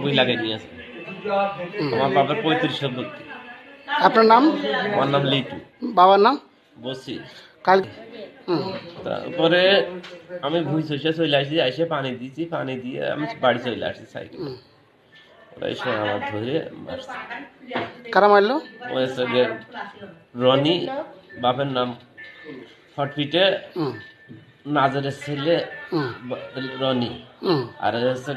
বই লাগিয়ে নিয়েছে আমার বাবার পঁয়ত্রিশ সম্পত্তি আপনার নাম? আমার নাম লিটু। বাবার নাম? বসি। কাল তারপরে আমি ভুই চষে চলে আসছি এসে পানি দিয়েছি পানি দিয়ে আমি বাড়ি চলে আসছি সাইকেল ওরা এসে আমার ধরে মারছে। কারা মারলো? ওই গিয়ে রনি বাপের নাম হুম। নাজারের ছেলে রনি। আর হচ্ছে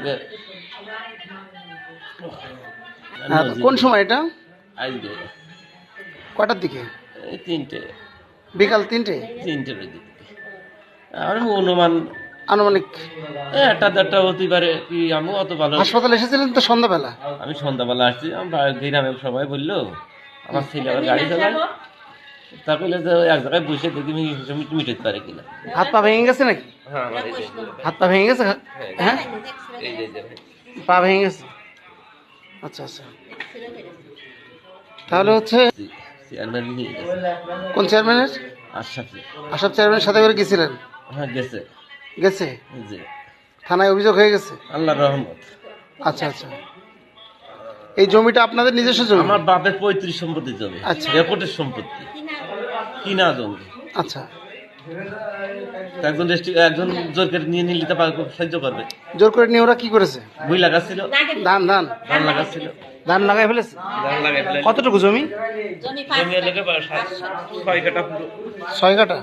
কোন সময় এটা? আজকে। কটার দিকে? এই তিনটে। বিকাল তিনটে? তিনটে বেজে আমি অনুমান আনুমানিক। একটা দেড়টা হতে পারে কি আমি অত ভালো হাসপাতালে এসেছিলেন তো সন্ধ্যাবেলা? আমি সন্ধ্যাবেলা আসছি আমি বা- গ্রামে সবাই বলল আমার ছেলে আবার গাড়ি চালায়। তা বললে যে এক জায়গায় বসে দেখি মিটাতে পারে কিনা। হাত পা ভেঙে গেছে নাকি? হ্যাঁ আমার হাত পা ভেঙে গেছে? হ্যাঁ। পা ভেঙে গেছে? আচ্ছা আচ্ছা। তাহলে হচ্ছে চেয়ারম্যান কোন চেয়ারম্যানের? আশাফি আসাম চেয়ারম্যানের সাথে করে গেছিলেন? হ্যাঁ গেছে। গেছে? থানায় অভিযোগ হয়ে গেছে? আল্লাহর রহমত। আচ্ছা আচ্ছা। এই জমিটা আপনাদের নিজস্ব জমি? আমার বাপের পঁয়ত্রিশ সম্পত্তি জমি। আচ্ছা। রেকর্ডের সম্পত্তি। কিনা জমি। আচ্ছা। একজন একজন জোর করে নিয়ে নিলে তা খুব সাহায্য করবে। জোর করে নিয়ে ওরা কি করেছে? বই লাগাচ্ছিল। ধান ধান। ধান লাগাচ্ছিল। ধান লাগাই ফেলেছে? ধান লাগাই ফেলে কতটুকু জমি? ছয় কাটা ছয় কাটা